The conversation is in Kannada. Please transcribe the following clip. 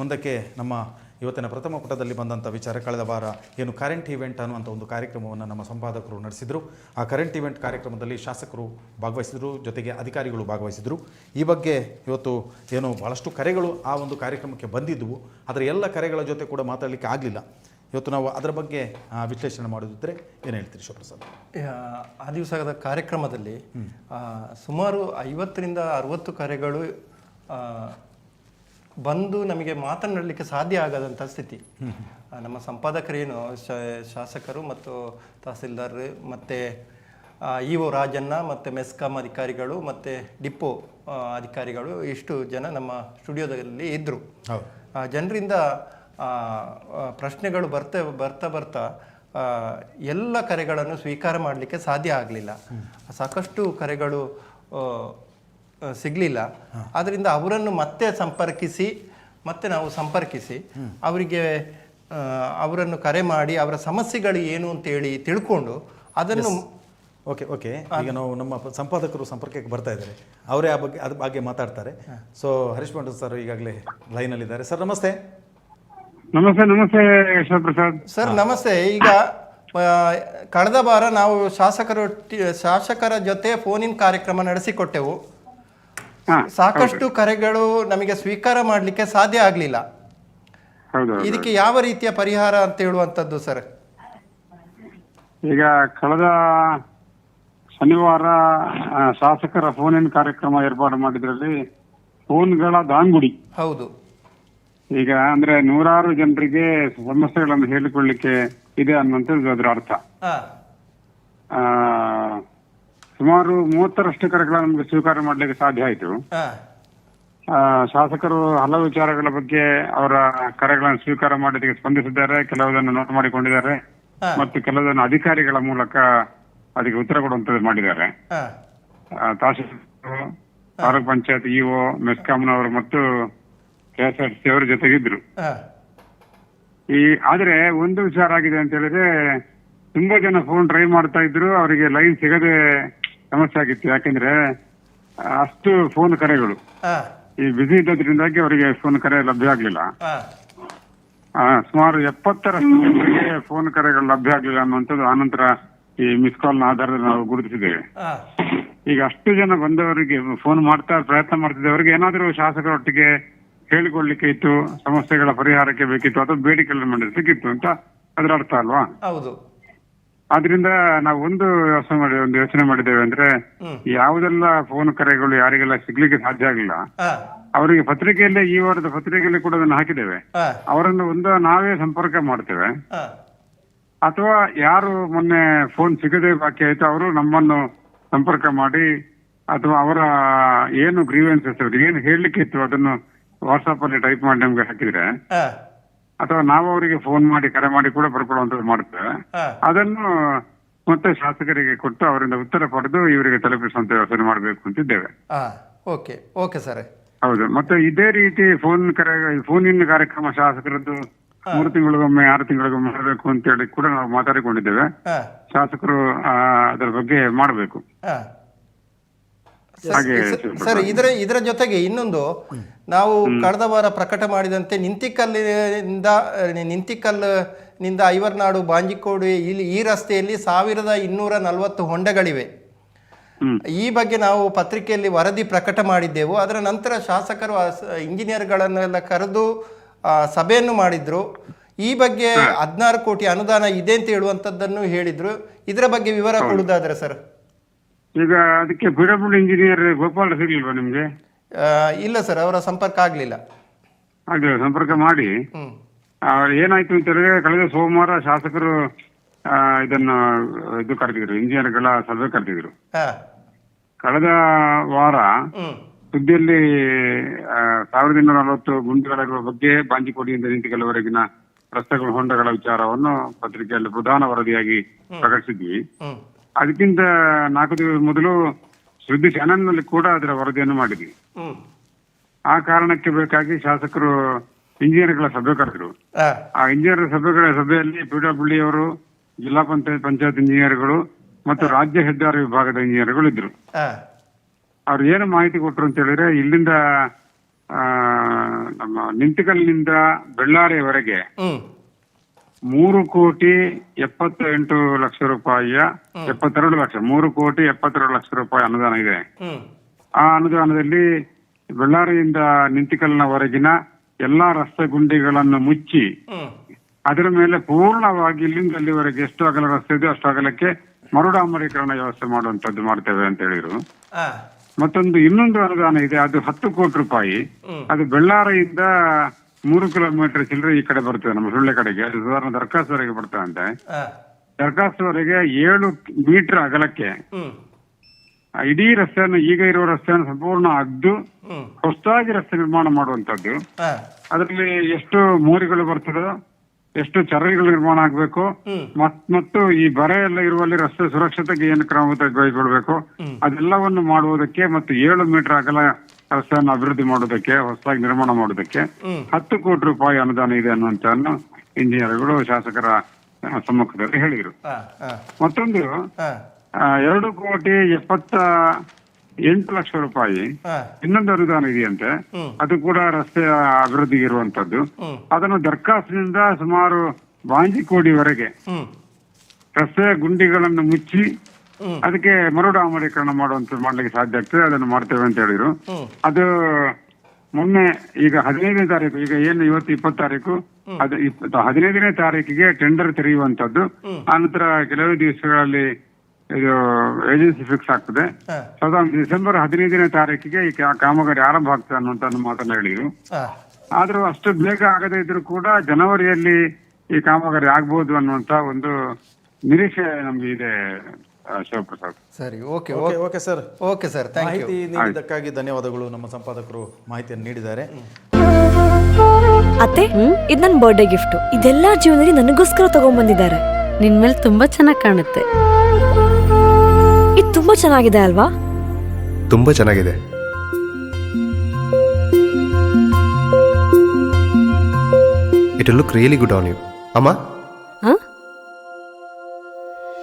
ಮುಂದಕ್ಕೆ ನಮ್ಮ ಇವತ್ತಿನ ಪ್ರಥಮ ಪುಟದಲ್ಲಿ ಬಂದಂಥ ವಿಚಾರ ಕಳೆದ ವಾರ ಏನು ಕರೆಂಟ್ ಇವೆಂಟ್ ಅನ್ನುವಂಥ ಒಂದು ಕಾರ್ಯಕ್ರಮವನ್ನು ನಮ್ಮ ಸಂಪಾದಕರು ನಡೆಸಿದರು. ಆ ಕರೆಂಟ್ ಇವೆಂಟ್ ಕಾರ್ಯಕ್ರಮದಲ್ಲಿ ಶಾಸಕರು ಭಾಗವಹಿಸಿದರು ಜೊತೆಗೆ ಅಧಿಕಾರಿಗಳು ಭಾಗವಹಿಸಿದರು. ಈ ಬಗ್ಗೆ ಇವತ್ತು ಏನು ಭಾಳಷ್ಟು ಕರೆಗಳು ಆ ಒಂದು ಕಾರ್ಯಕ್ರಮಕ್ಕೆ ಬಂದಿದ್ದವು ಅದರ ಎಲ್ಲ ಕರೆಗಳ ಜೊತೆ ಕೂಡ ಮಾತಾಡಲಿಕ್ಕೆ ಆಗಲಿಲ್ಲ. ಇವತ್ತು ನಾವು ಅದರ ಬಗ್ಗೆ ವಿಶ್ಲೇಷಣೆ ಮಾಡೋದಿದ್ದರೆ ಏನು ಹೇಳ್ತೀರಿ ಶಿವಪ್ರಸಾದ್? ಆ, ಆ ದಿವಸದ ಕಾರ್ಯಕ್ರಮದಲ್ಲಿ ಸುಮಾರು ಐವತ್ತರಿಂದ ಅರವತ್ತು ಕರೆಗಳು ಬಂದು ನಮಗೆ ಮಾತನಾಡಲಿಕ್ಕೆ ಸಾಧ್ಯ ಆಗದಂಥ ಸ್ಥಿತಿ. ನಮ್ಮ ಸಂಪಾದಕರೇನು ಶಾಸಕರು ಮತ್ತು ತಹಸೀಲ್ದಾರ್ ಮತ್ತು ಇ ಒ ರಾಜಣ್ಣ ಮತ್ತು ಮೆಸ್ಕಾಂ ಅಧಿಕಾರಿಗಳು ಮತ್ತು ಡಿಪೋ ಅಧಿಕಾರಿಗಳು ಇಷ್ಟು ಜನ ನಮ್ಮ ಸ್ಟುಡಿಯೋದಲ್ಲಿ ಇದ್ದರು ಜನರಿಂದ ಪ್ರಶ್ನೆಗಳು ಬರ್ತಾ ಬರ್ತಾ ಬರ್ತಾ ಎಲ್ಲ ಕರೆಗಳನ್ನು ಸ್ವೀಕಾರ ಮಾಡಲಿಕ್ಕೆ ಸಾಧ್ಯ ಆಗಲಿಲ್ಲ. ಸಾಕಷ್ಟು ಕರೆಗಳು ಸಿಗ್ಲಿಲ್ಲ. ಆದ್ದರಿಂದ ಅವರನ್ನು ಮತ್ತೆ ಸಂಪರ್ಕಿಸಿ ಮತ್ತೆ ನಾವು ಸಂಪರ್ಕಿಸಿ ಅವರಿಗೆ ಅವರನ್ನು ಕರೆ ಮಾಡಿ ಅವರ ಸಮಸ್ಯೆಗಳು ಏನು ಅಂತೇಳಿ ತಿಳ್ಕೊಂಡು ಅದನ್ನು ಓಕೆ ಓಕೆ ಈಗ ನಾವು ನಮ್ಮ ಸಂಪಾದಕರು ಸಂಪರ್ಕಕ್ಕೆ ಬರ್ತಾ ಇದ್ದಾರೆ. ಅವರೇ ಆ ಬಗ್ಗೆ ಅದ್ರ ಬಗ್ಗೆ ಮಾತಾಡ್ತಾರೆ. ಸೊ ಹರೀಶ್ ಮಂಡ್ರ ಸರ್ ಈಗಾಗಲೇ ಲೈನಲ್ಲಿದ್ದಾರೆ ಸರ್ ನಮಸ್ತೆ. ನಮಸ್ತೆ ನಮಸ್ತೆ ಪ್ರಸಾದ್. ಸರ್ ನಮಸ್ತೆ. ಈಗ ಕಳೆದ ವಾರ ನಾವು ಶಾಸಕರು ಶಾಸಕರ ಜೊತೆ ಫೋನಿನ ಕಾರ್ಯಕ್ರಮ ನಡೆಸಿಕೊಟ್ಟೆವು. ಸಾಕಷ್ಟು ಕರೆಗಳು ನಮಗೆ ಸ್ವೀಕಾರ ಮಾಡಲಿಕ್ಕೆ ಸಾಧ್ಯ ಆಗಲಿಲ್ಲ. ಇದಕ್ಕೆ ಯಾವ ರೀತಿಯ ಪರಿಹಾರ ಅಂತ ಹೇಳುವಂತದ್ದು ಸರ್ ಈಗ ಕಳೆದ ಶನಿವಾರ ಶಾಸಕರ ಫೋನ್ ಇನ್ ಕಾರ್ಯಕ್ರಮ ಏರ್ಪಾಡು ಮಾಡಿದ್ರಲ್ಲಿ ಫೋನ್ಗಳ ದಾಂಗುಡಿ. ಹೌದು. ಈಗ ಅಂದ್ರೆ ನೂರಾರು ಜನರಿಗೆ ಸಮಸ್ಯೆಗಳನ್ನು ಹೇಳಿಕೊಳ್ಳಿಕ್ಕೆ ಇದೆ ಅನ್ನುವಂಥದ್ದು ಅದರ ಅರ್ಥ. ಆ, ಸುಮಾರು ಮೂವತ್ತರಷ್ಟು ಕರೆಗಳನ್ನು ನಮಗೆ ಸ್ವೀಕಾರ ಮಾಡಲಿಕ್ಕೆ ಸಾಧ್ಯ ಆಯಿತು. ಹಾ. ಆ, ಶಾಸಕರು ಹಲವು ವಿಚಾರಗಳ ಬಗ್ಗೆ ಅವರ ಕರೆಗಳನ್ನು ಸ್ವೀಕಾರ ಮಾಡೋದಕ್ಕೆ ಸ್ಪಂದಿಸಿದ್ದಾರೆ ಕೆಲವುದನ್ನು ನೋಟ್ ಮಾಡಿಕೊಂಡಿದ್ದಾರೆ ಮತ್ತು ಕೆಲವುದನ್ನು ಅಧಿಕಾರಿಗಳ ಮೂಲಕ ಅದಕ್ಕೆ ಉತ್ತರ ಕೊಡುವಂತದ್ದು ಮಾಡಿದ್ದಾರೆ. ಹಾ. ಆ, ತಹಶೀಲ್ದಾರರು ತಾಲೂಕ್ ಪಂಚಾಯತ್ ಇಒ ಮೆಸ್ಕಾಂನವರು ಮತ್ತು ಕೆಎಸ್ಆರ್ಸಿ ಅವರ ಜೊತೆಗಿದ್ರು. ಹಾ. ಈ ಆದ್ರೆ ಒಂದು ವಿಚಾರ ಆಗಿದೆ ಅಂತ ಹೇಳಿದ್ರೆ ತುಂಬಾ ಜನ ಫೋನ್ ಟ್ರೈ ಮಾಡ್ತಾ ಇದ್ರು ಅವರಿಗೆ ಲೈನ್ ಸಿಗದೆ ಸಮಸ್ಯೆ ಆಗಿತ್ತು. ಯಾಕಂದ್ರೆ ಅಷ್ಟು ಫೋನ್ ಕರೆಗಳು. ಹಾ. ಈ ಬಿಸಿ ಇದ್ದದ್ರಿಂದಾಗಿ ಅವರಿಗೆ ಫೋನ್ ಕರೆ ಲಭ್ಯ ಆಗ್ಲಿಲ್ಲ. ಹಾ. ಆ, ಸುಮಾರು ಎಪ್ಪತ್ತರಷ್ಟು ಜನರಿಗೆ ಫೋನ್ ಕರೆಗಳು ಲಭ್ಯ ಆಗ್ಲಿಲ್ಲ ಅನ್ನುವಂಥದ್ದು ಆನಂತರ ಈ ಮಿಸ್ ಕಾಲ್ನ ಆಧಾರದಲ್ಲಿ ನಾವು ಗುರುತಿಸಿದ್ದೇವೆ. ಹಾ. ಈಗ ಅಷ್ಟು ಜನ ಬಂದವರಿಗೆ ಫೋನ್ ಮಾಡ್ತಾ ಪ್ರಯತ್ನ ಮಾಡ್ತಿದ್ದವರಿಗೆ ಏನಾದರೂ ಶಾಸಕರೊಟ್ಟಿಗೆ ಹೇಳಿಕೊಳ್ಳಿಕ್ಕೆ ಇತ್ತು ಸಮಸ್ಯೆಗಳ ಪರಿಹಾರಕ್ಕೆ ಬೇಕಿತ್ತು ಅಥವಾ ಬೇಡಿಕೆಗಳನ್ನು ಮಾಡಿದ್ರೆ ಸಿಕ್ಕಿತ್ತು ಅಂತ ಅದರ ಅರ್ಥ ಅಲ್ವಾ? ಹೌದು. ಆದ್ರಿಂದ ನಾವು ಒಂದು ಯೋಚನೆ ಮಾಡಿ ಒಂದು ಯೋಚನೆ ಮಾಡಿದ್ದೇವೆ ಅಂದ್ರೆ. ಯಾವುದೆಲ್ಲ ಫೋನ್ ಕರೆಗಳು ಯಾರಿಗೆಲ್ಲ ಸಿಗ್ಲಿಕ್ಕೆ ಸಾಧ್ಯ ಆಗಿಲ್ಲ ಅವರಿಗೆ ಪತ್ರಿಕೆಯಲ್ಲೇ ಈ ವಾರದ ಪತ್ರಿಕೆಯಲ್ಲಿ ಕೂಡ ಅದನ್ನು ಹಾಕಿದ್ದೇವೆ. ಅವರನ್ನು ಒಂದು ನಾವೇ ಸಂಪರ್ಕ ಮಾಡ್ತೇವೆ. ಅಥವಾ ಯಾರು ಮೊನ್ನೆ ಫೋನ್ ಸಿಗದೆ ಬಾಕಿ ಆಯ್ತು ಅವರು ನಮ್ಮನ್ನು ಸಂಪರ್ಕ ಮಾಡಿ ಅಥವಾ ಅವರ ಏನು ಗ್ರೀವೆನ್ಸಸ್ ಏನು ಹೇಳಲಿಕ್ಕೆ ಇತ್ತು ಅದನ್ನು ವಾಟ್ಸ್ಆಪ್ ಅಲ್ಲಿ ಟೈಪ್ ಮಾಡಿ ನಮ್ಗೆ ಹಾಕಿದ್ರೆ ಅಥವಾ ನಾವು ಅವರಿಗೆ ಫೋನ್ ಮಾಡಿ ಕರೆ ಮಾಡಿ ಕೂಡ ಬರ್ಕೊಳ್ಳುವಂಥದ್ದು ಮಾಡ್ತೇವೆ ಅದನ್ನು ಮತ್ತೆ ಶಾಸಕರಿಗೆ ಕೊಟ್ಟು ಅವರಿಂದ ಉತ್ತರ ಪಡೆದು ಇವರಿಗೆ ತಲುಪಿಸುವಂತ ವ್ಯವಸ್ಥೆ ಮಾಡಬೇಕು ಅಂತಿದ್ದೇವೆ. Okay okay sir. ಹೌದು ಮತ್ತೆ ಇದೇ ರೀತಿ ಫೋನ್ ಕರೆ ಫೋನಿನ ಕಾರ್ಯಕ್ರಮ ಶಾಸಕರದ್ದು ಮೂರು ತಿಂಗಳಿಗೊಮ್ಮೆ ಆರು ತಿಂಗಳಿಗೊಮ್ಮೆ ಮಾಡಬೇಕು ಅಂತ ಹೇಳಿ ಕೂಡ ನಾವು ಮಾತಾಡಿಕೊಂಡಿದ್ದೇವೆ. ಶಾಸಕರು ಅದರ ಬಗ್ಗೆ ಮಾಡಬೇಕು. ಸರ್ ಇದರ ಇದರ ಜೊತೆಗೆ ಇನ್ನೊಂದು ನಾವು ಕಳೆದ ವಾರ ಪ್ರಕಟ ಮಾಡಿದಂತೆ ನಿಂತಿಕಲ್ಲಿನಿಂದ ನಿಂತಿಕಲ್ಲಿನಿಂದ ಐವರ್ನಾಡು ಬಾಂಜಿಕೋಡು ಇಲ್ಲಿ ಈ ರಸ್ತೆಯಲ್ಲಿ ಸಾವಿರದ ಇನ್ನೂರ ನಲವತ್ತು ಹೊಂಡಗಳಿವೆ. ಈ ಬಗ್ಗೆ ನಾವು ಪತ್ರಿಕೆಯಲ್ಲಿ ವರದಿ ಪ್ರಕಟ ಮಾಡಿದ್ದೆವು. ಅದರ ನಂತರ ಶಾಸಕರು ಇಂಜಿನಿಯರ್ಗಳನ್ನೆಲ್ಲ ಕರೆದು ಸಭೆಯನ್ನು ಮಾಡಿದ್ರು. ಈ ಬಗ್ಗೆ ಹದಿನಾರು ಕೋಟಿ ಅನುದಾನ ಇದೆ ಅಂತ ಹೇಳುವಂಥದ್ದನ್ನು ಹೇಳಿದ್ರು. ಇದರ ಬಗ್ಗೆ ವಿವರ ಕೊಡುವುದಾದ್ರೆ ಸರ್? ಈಗ ಅದಕ್ಕೆ ಪಿಡಬ್ಲ್ಯೂ ಇಂಜಿನಿಯರ್ ಗೋಪಾಲ್ ಸಿಗ್ಲಿಲ್ವಾ ನಿಮ್ಗೆ? ಆ, ಇಲ್ಲ ಸರ್ ಅವರ ಸಂಪರ್ಕ ಆಗಲಿಲ್ಲ. ಆಗಲಿಲ್ಲ ಸಂಪರ್ಕ ಮಾಡಿ. ಹ್ಮ್. ಅವ್ರು ಏನಾಯ್ತು ಅಂತ ಹೇಳಿದ್ರೆ ಕಳೆದ ಸೋಮವಾರ ಶಾಸಕರು ಆ, ಇದನ್ನು ಇದು ಕರೆದಿದ್ರು ಇಂಜಿನಿಯರ್ಗಳ ಸಭೆ ಕರೆದಿದ್ರು. ಹಾ. ಕಳೆದ ವಾರ ಹ್ಮ್. ಸುದ್ದಿಯಲ್ಲಿ ಆ, ಸಾವಿರದ ಇನ್ನೂರ ನಲವತ್ತು ಗುಂಡಿಗಳ ಬಗ್ಗೆ ಬಾಂಜಿಕೋಡಿಯಿಂದ ಕೆಲವರೆಗಿನ ರಸ್ತೆಗಳ ಹೊಂಡಗಳ ವಿಚಾರವನ್ನು ಪತ್ರಿಕೆಯಲ್ಲಿ ಪ್ರಧಾನ ವರದಿಯಾಗಿ ಪ್ರಕಟಿಸಿದ್ವಿ. ಹ್ಮ್. ಅದಕ್ಕಿಂತ ನಾಲ್ಕು ದಿವಸ ಮೊದಲು ಸುದ್ದಿ ಚಾನೆಲ್ನಲ್ಲಿ ಕೂಡ ಅದರ ವರದಿಯನ್ನು ಮಾಡಿದ್ವಿ. ಆ ಕಾರಣಕ್ಕೆ ಬೇಕಾಗಿ ಶಾಸಕರು ಇಂಜಿನಿಯರ್ಗಳ ಸಭೆ ಕರೆದ್ರು ಆ ಇಂಜಿನಿಯರ್ ಸಭೆಗಳ ಸಭೆಯಲ್ಲಿ ಪಿಡಬ್ಲ್ಯೂ ಅವರು ಜಿಲ್ಲಾ ಪಂಚಾಯತ್ ಪಂಚಾಯತ್ ಇಂಜಿನಿಯರ್ಗಳು ಮತ್ತು ರಾಜ್ಯ ಹೆದ್ದಾರಿ ವಿಭಾಗದ ಇಂಜಿನಿಯರ್ಗಳು ಇದ್ರು. ಹಾ ಅವ್ರು ಏನು ಮಾಹಿತಿ ಕೊಟ್ಟರು ಅಂತ ಹೇಳಿದ್ರೆ ಇಲ್ಲಿಂದ ನಮ್ಮ ನಿಂತಿಕಲ್ನಿಂದ ಬೆಳ್ಳಾರಿವರೆಗೆ ಹ್ಮ್. ಮೂರು ಕೋಟಿ ಎಪ್ಪತ್ತೆಂಟು ಲಕ್ಷ ರೂಪಾಯಿಯ ಎಪ್ಪತ್ತೆರಡು ಲಕ್ಷ ಮೂರು ಕೋಟಿ ಎಪ್ಪತ್ತೆರಡು ಲಕ್ಷ ರೂಪಾಯಿ ಅನುದಾನ ಇದೆ. ಆ ಅನುದಾನದಲ್ಲಿ ಬಳ್ಳಾರಿಯಿಂದ ನಿಂತಿಕಲ್ನವರೆಗಿನ ಎಲ್ಲಾ ರಸ್ತೆ ಗುಂಡಿಗಳನ್ನು ಮುಚ್ಚಿ ಅದರ ಮೇಲೆ ಪೂರ್ಣವಾಗಿ ಇಲ್ಲಿಂದ ಅಲ್ಲಿವರೆಗೆ ಎಷ್ಟು ಅಗಲ ರಸ್ತೆ ಇದೆ ಅಷ್ಟು ಅಗಲಕ್ಕೆ ಮರುಡಾಮರೀಕರಣ ವ್ಯವಸ್ಥೆ ಮಾಡುವಂತದ್ದು ಮಾಡ್ತೇವೆ ಅಂತ ಹೇಳಿದ್ರು. ಮತ್ತೊಂದು ಇನ್ನೊಂದು ಅನುದಾನ ಇದೆ ಅದು ಹತ್ತು ಕೋಟಿ ರೂಪಾಯಿ. ಅದು ಬೆಳ್ಳಾರಿಯಿಂದ ಮೂರು ಕಿಲೋಮೀಟರ್ ಚಿಲ್ಲರೆ ಈ ಕಡೆ ಬರ್ತದೆ ನಮ್ಮ ಸುಳ್ಳೆ ಕಡೆಗೆ. ಸಾಧಾರಣ ದರ್ಖಾಸ್ತುವರೆಗೆ ಬರ್ತದಂತೆ ಆ. ದರ್ಖಾಸ್ತುವರೆಗೆ ಏಳು ಮೀಟರ್ ಅಗಲಕ್ಕೆ. ಇಡೀ ರಸ್ತೆಯನ್ನು ಈಗ ಇರುವ ರಸ್ತೆಯನ್ನು ಸಂಪೂರ್ಣ ಅಗ್ದು ಹೊಸದಾಗಿ ರಸ್ತೆ ನಿರ್ಮಾಣ ಮಾಡುವಂತದ್ದು ಅದರಲ್ಲಿ ಎಷ್ಟು ಮೋರಿಗಳು ಬರ್ತದೋ ಎಷ್ಟು ಚರಳಿಗಳು ನಿರ್ಮಾಣ ಆಗಬೇಕು. ಮತ್ತು ಈ ಬರ ಎಲ್ಲ ಇರುವಲ್ಲಿ ರಸ್ತೆ ಸುರಕ್ಷತೆಗೆ ಏನು ಕ್ರಮ ತೆಗೆದುಕೊಳ್ಬೇಕು ಅದೆಲ್ಲವನ್ನು ಮಾಡುವುದಕ್ಕೆ ಮತ್ತು ಏಳು ಮೀಟರ್ ಅಗಲ ರಸ್ತೆಯನ್ನು ಅಭಿವೃದ್ಧಿ ಮಾಡೋದಕ್ಕೆ ಹೊಸದಾಗಿ ನಿರ್ಮಾಣ ಮಾಡೋದಕ್ಕೆ. ಹತ್ತು ಕೋಟಿ ರೂಪಾಯಿ ಅನುದಾನ ಇದೆ ಅನ್ನುವಂತ ಇಂಜಿನಿಯರ್ಗಳು ಶಾಸಕರ ಸಮ್ಮುಖದಲ್ಲಿ ಹೇಳಿದರು ಮತ್ತೊಂದು ಎರಡು ಕೋಟಿ ಎಪ್ಪತ್ತ ಎಂಟು ಲಕ್ಷ ರೂಪಾಯಿ ಇನ್ನೊಂದು ಅನುದಾನ ಇದೆಯಂತೆ. ಅದು ಕೂಡ ರಸ್ತೆಯ ಅಭಿವೃದ್ಧಿಗೆ ಇರುವಂತದ್ದು. ಅದನ್ನು ದರ್ಖಾಸ್ತಿನಿಂದ ಸುಮಾರು ಬಾಂಜಿಕೋಡಿವರೆಗೆ ರಸ್ತೆಯ ಗುಂಡಿಗಳನ್ನು ಮುಚ್ಚಿ. ಅದಕ್ಕೆ ಮರುಡಾಮರೀಕರಣ ಮಾಡುವಂತ ಮಾಡ್ಲಿಕ್ಕೆ ಸಾಧ್ಯ ಆಗ್ತದೆ ಅದನ್ನು ಮಾಡ್ತೇವೆ ಅಂತ ಹೇಳಿದ್ರು. ಅದು ಮೊನ್ನೆ ಈಗ ಹದಿನೈದನೇ ತಾರೀಕು ಈಗ ಏನು ಇವತ್ತು ಇಪ್ಪತ್ತು ತಾರೀಕು? ಅದು ಹದಿನೈದನೇ ತಾರೀಕಿಗೆ ಟೆಂಡರ್ ತೆರೆಯುವಂತದ್ದು ಆನಂತರ ಕೆಲವೇ ದಿವಸಗಳಲ್ಲಿ ಇದು ಏಜೆನ್ಸಿ ಫಿಕ್ಸ್ ಆಗ್ತದೆ. ಆ ಡಿಸೆಂಬರ್ ಹದಿನೈದನೇ ತಾರೀಕಿಗೆ ಈ ಕಾಮಗಾರಿ ಆರಂಭ ಆಗ್ತದೆ ಅನ್ನುವಂತ ಮಾತನ್ನ ಹೇಳಿದ್ರು. ಆದ್ರೂ ಅಷ್ಟು ಬೇಗ ಆಗದೇ ಇದ್ರೂ ಕೂಡ ಜನವರಿಯಲ್ಲಿ ಈ ಕಾಮಗಾರಿ ಆಗ್ಬಹುದು ಅನ್ನುವಂತ ಒಂದು ನಿರೀಕ್ಷೆ ನಮ್ಗೆ ಇದೆ. ಆ, ಶಿವಪ್ರಸಾದ್ ಸರಿ. Okay okay okay. Sir. Okay sir thank you ಮಾಹಿತಿ ನೀಡಿದ್ದಕ್ಕಾಗಿ ಧನ್ಯವಾದಗಳು. ನಮ್ಮ ಸಂಪಾದಕರು ಮಾಹಿತಿಯನ್ನು ನೀಡಿದ್ದಾರೆ. ಅತ್ತೆ ಇದು ನನ್ನ ಬರ್ಡೇ ಗಿಫ್ಟ್ ಇದೆಲ್ಲ ಜೀವನದಲ್ಲಿ ನನಗೋಸ್ಕರ ತಗೊಂಡ್ಬಂದಿದ್ದಾರೆ ನಿನ್ ಮೇಲೆ ತುಂಬಾ ಚೆನ್ನಾಗಿ ಕಾಣುತ್ತೆ. ಇದು ತುಂಬಾ ಚೆನ್ನಾಗಿದೆ ಅಲ್ವಾ? ತುಂಬಾ ಚೆನ್ನಾಗಿದೆ. It look really good on you ಅಮ್ಮ?